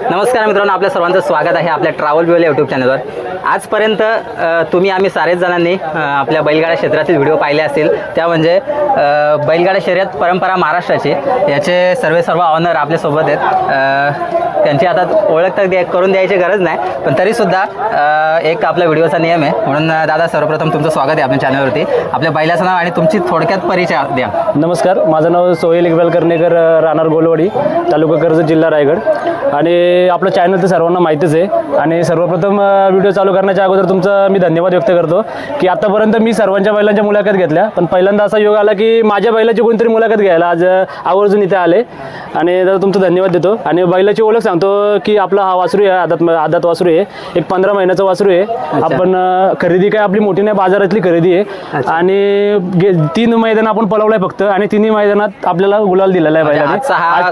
नमस्कार मित्रांनो आपल्या सर्वांचं स्वागत आहे आपल्या ट्रॅव्हल व्ह्यू यूट्यूब चॅनलवर आजपर्यंत तुम्ही आम्ही सारेच जणांनी आपल्या बैलगाड्या क्षेत्रातील व्हिडिओ पाहिले असतील. त्या म्हणजे बैलगाड्या शर्यत परंपरा महाराष्ट्राची याचे सर्वे सर्व ऑनर आपल्यासोबत आहेत. त्यांची आता ओळख तर द्या- करून द्यायची गरज नाही पण तरीसुद्धा एक आपल्या व्हिडिओचा नियम आहे. म्हणून दादा सर्वप्रथम तुमचं स्वागत आहे आपल्या चॅनलवरती आपल्या बैलाचं नाव आणि तुमची थोडक्यात परिचय द्या. नमस्कार माझं नाव सोहेल इकबाल कर्णेकर राहणार गोलवाडी तालुका कर्ज जिल्हा रायगड. आणि आपलं चॅनल तर सर्वांना माहितीच आहे. आणि सर्वप्रथम व्हिडिओ चालू करण्याच्या अगोदर तुमचं मी धन्यवाद व्यक्त करतो. की आतापर्यंत मी सर्वांच्या बैलांच्या मुलाखत घेतल्या. पण पहिल्यांदा असा योग आला की माझ्या बैलाची कोणतरी मुलाखत घ्यायला आज आवर्जून इथे आले. आणि तर तुमचं धन्यवाद देतो. आणि बैलाची ओळख सांगतो की आपला हा वासरू आहे आदात आदात वासरू आहे. एक पंधरा महिन्याचं वासरू आहे. आपण खरेदी काय आपली मोठी नाही बाजारातली खरेदी आहे. आणि तीन मैदान आपण पळवलंय फक्त. आणि तिन्ही मैदानात आपल्याला गुलाल दिलेला आहे म्हणजे बैलाने.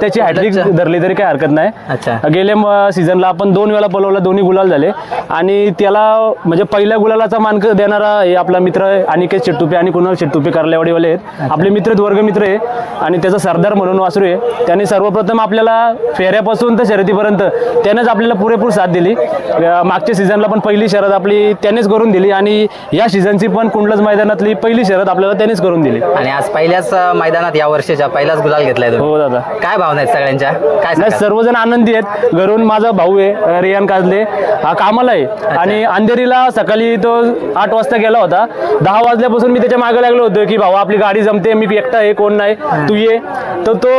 त्याची हॅट्रिक धरली तरी काही हरकत नाही. अच्छा. गेल्या सीझनला आपण दोन वेळा पळवला दोन्ही गुलाल झाले. आणि त्याला म्हणजे पहिल्या गुलालाचा मानक देणारा हे आपला मित्र अनिकेत शेट्टुपे आणि कुणाल शेट्टुपे कारलेवाडीवाले आहेत. आपले मित्र वर्गमित्र आहे. आणि त्याचा सरदार म्हणून वासरू आहे. त्याने सर्वप्रथम आपल्याला फेऱ्यापासून तर शर्यतीपर्यंत त्यानेच आपल्याला पुरेपूर साथ दिली. मागच्या सीझनला पण पहिली शर्यत आपली त्यानेच करून दिली. आणि या सीझनची पण कुंडलच मैदानातली पहिली शर्यत आपल्याला त्यानेच करून दिली. आणि आज पहिल्याच मैदानात या वर्षीच्या पहिलाच गुलाल घेतलाय हो दादा. काय भावना आहेत सगळ्यांच्या? काय? सर्वजण आनंदी आहेत. घरून माझा भाऊ आहे रियान काजले. हा कामाला आहे. आणि अंधेरीला सकाळी तो आठ वाजता गेला होता. दहा वाजल्यापासून मी त्याच्यामागे लागलो होतो की भाऊ आपली गाडी जमते. मी एकटा आहे. कोण नाही? तू ये. तर तो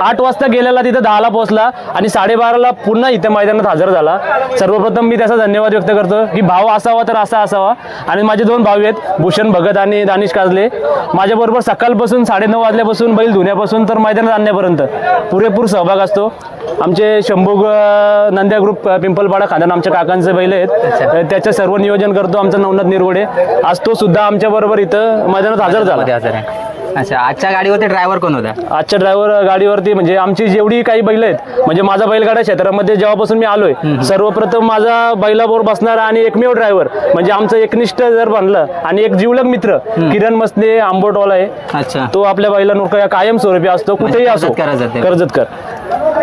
आठ वाजता गेलेला तिथं दहाला पोहोचला आणि साडेबाराला पुन्हा इथे मैदानात हजर झाला. सर्वप्रथम मी त्याचा धन्यवाद व्यक्त करतो की भाऊ असावा तर असा असावा. आणि माझे दोन भाऊ आहेत भूषण भगत आणि दानिश काजले. माझ्याबरोबर सकाळपासून साडेनऊ वाजल्यापासून बैल धुण्यापासून तर मैदानात आणण्यापर्यंत. पुरेपूर सहभाग असतो. आमचे शंभू नंद्या ग्रुप पिंपलपाडा खांदान आमच्या काकांचे बैल आहेत. त्याचं सर्व नियोजन करतो आमचा नवनाथ निरवडे. आज तो सुद्धा आमच्या बरोबर इथं मैदानात हजर झाला. हजर आहे. अच्छा आजच्या गाडीवरती ड्रायव्हर कोण होता? आजच्या ड्रायव्हर गाडीवरती म्हणजे आमची जेवढी काही बैल आहेत म्हणजे माझा बैलगाडा क्षेत्रामध्ये जेव्हापासून मी आलोय सर्वप्रथम माझा बैलाबरोबर बसणारा आणि एकमेव ड्रायव्हर म्हणजे आमचं एकनिष्ठ जर बनलं आणि एक जिवलग मित्र किरण मसने आंबोटवाला आहे. अच्छा. तो आपल्या बैला कायम स्वरूपी असतो कुठेही असो. कर्जत करायचं ते. कर्जतकर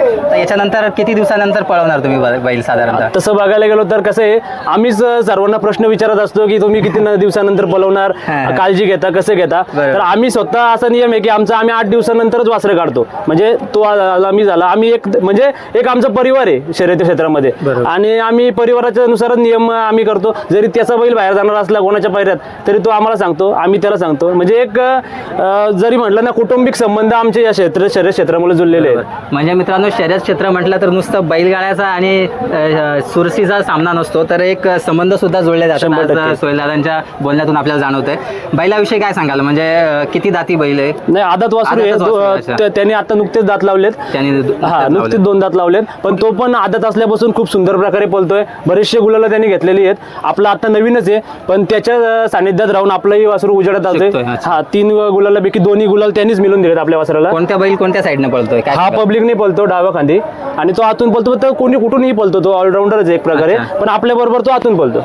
तर याच्यानंतर किती दिवसानंतर पळवणार तुम्ही बैल साधारणतः? तसं बघायला गेलो तर कसं आहे आम्हीच सर्वांना प्रश्न विचारत असतो की तुम्ही किती न- दिवसानंतर पलवणार हा. काळजी घेता कसं घेता? बरोबर. तर आम्ही स्वतः असा नियम आहे की आमचा आम्ही आठ दिवसानंतरच वासरे काढतो. म्हणजे तो आम्ही झाला. आम्ही एक म्हणजे एक आमचा परिवार आहे शर्यती क्षेत्रामध्ये. बरोबर. आणि आम्ही परिवाराच्या नुसारच नियम आम्ही करतो. जरी त्याचा बैल बाहेर जाणार असला कोणाच्या पायऱ्यात तरी तो आम्हाला सांगतो. आम्ही त्याला सांगतो. म्हणजे एक अ, जरी म्हटलं ना कौटुंबिक संबंध आमचे या क्षेत्र शर्यत क्षेत्रामुळे जुळलेले आहेत. म्हणजे मित्रांनो शर्यत क्षेत्र म्हटलं तर नुसतं बैलगाड्याचा आणि सुरसीचा सामना नसतो. तर एक संबंध सुद्धा जोडले जातात सोयलदादांच्या बोलण्यातून आपल्याला जाणवतंय. बैलाविषयी काय सांगाल? म्हणजे किती दाती बैल आहे नाही आदत वासरू त्यांनी आता नुकतेच दात लावलेत. त्यांनी हा नुकतीच. दोन दात लावलेत. पण तो पण आदत असल्यापासून खूप सुंदर प्रकारे पळतोय. बरेचसे गुलाला त्यांनी घेतलेली आहेत. आपला आता नवीनच आहे पण त्याच्या सानिध्यात राहून आपलंही वासरू उजेडत जातोय. हा तीन गुलालापैकी दोन्ही गुलाल त्यांनीच मिळून दिलेत आपल्या वासराला. कोणत्या बैल कोणत्या साईडने पळतोय? हा पब्लिकने पळतो. डाव्या खांदी. आणि तो आतून पळतो तर कोणी कुठूनही पळतो तो ऑलराऊंडरच एक प्रकारे. पण आपल्या बरोबर तो आतून पळतो.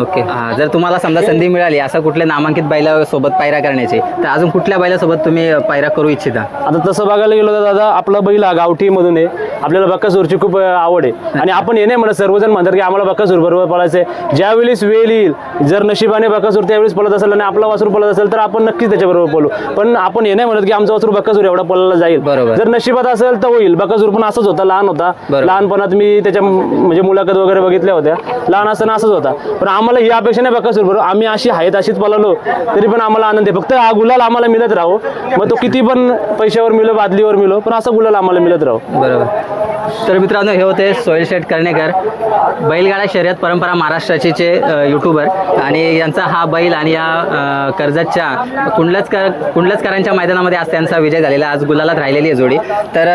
ओके. हा, जर तुम्हाला समजा संधी मिळाली असं कुठल्या नामांकित बैलासोबत पायऱ्या करण्याची तर अजून कुठल्या बैलासोबत तुम्ही पायऱ्या करू इच्छिता? आता तसं बघायला गेलो तर दादा आपला बैल हा गावठी मधून आहे. आपल्याला बक्कासूरची खूप अं, आवड आहे. आणि आपण हे नाही म्हणत सर्वजण म्हणतात की आम्हाला बक्कासूर बरोबर पळायचं आहे ज्यावेळेस वेळ येईल जर नशिबाने बक्कासूर त्यावेळेस पळत असेल आणि आपला वासरू पळत असेल तर आपण नक्कीच त्याच्याबरोबर पळू. पण आपण हे नाही म्हणत की आमचा वासरू बक्कासूर एवढा पळायला जाईल. बरोबर. जर नशिबात असेल तर होईल. बक्कासूर पण असंच होता लहान होता. बरोबर. लहानपणात मी त्याच्या म्हणजे मुलाखत वगैरे बघितल्या होत्या. लहान असताना असंच होता. पण आम्हाला ही अपेक्षा नाही बक्कासूर बरोबर आम्ही अशी आहेत अशीच पळालो तरी पण आम्हाला आनंद आहे. फक्त हा गुलाल आम्हाला मिळत राहो. मग तो किती पण पैशावर मिळो बादलीवर मिळो पण असा गुलाल आम्हाला मिळत राहो. बरोबर. तर मित्रांनो हे होते सोयल शेठ कर्णेकर बैलगाडा शर्यत परंपरा महाराष्ट्राचे चे यूट्यूबर आणि यांचा हा बैल आणि या कर्जतच्या कुंडलचकर कुंडलचकरांच्या मैदानामध्ये आज त्यांचा विजय झालेला. आज गुलालात राहिलेली आहे जोडी. तर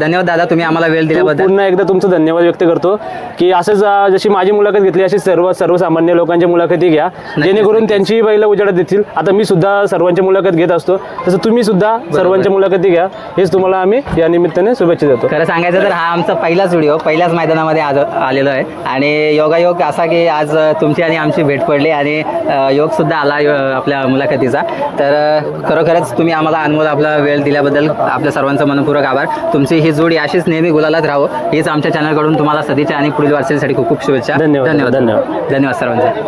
धन्यवाद दादा तुम्ही आम्हाला वेळ दिल्याबद्दल. पुन्हा एकदा तुमचं धन्यवाद व्यक्त करतो की असंच जशी माझी मुलाखत घेतली अशी सर्व सर्वसामान्य लोकांच्या मुलाखती घ्या. जेणेकरून त्यांची बैल उजेडात देतील आता मी सुद्धा सर्वांची मुलाखत घेत असतो. तसं तुम्ही सुद्धा सर्वांच्या मुलाखती घ्या. हेच तुम्हाला आम्ही या निमित्ताने शुभेच्छा देतो. खरं सांगायचं तर हा आमचा पहिलाच व्हिडिओ पहिल्याच मैदानामध्ये आज आलेलो आहे. आणि योगायोग असा की आज तुमची आणि आमची भेट पडली आणि योगसुद्धा आला यो- आपल्या मुलाखतीचा. तर खरोखरच तुम्ही आम्हाला अनमोल आपला वेळ दिल्याबद्दल आपल्या सर्वांचं मनपूर्वक आभार. तुमची ही जोडी अशीच नेहमी गुलालात राहो. हीच आमच्या चॅनलकडून तुम्हाला सदिच्छा आणि पुढील वाटचालीसाठी खूप खूप शुभेच्छा. धन्यवाद. धन्यवाद. धन्यवाद सर्वांचे.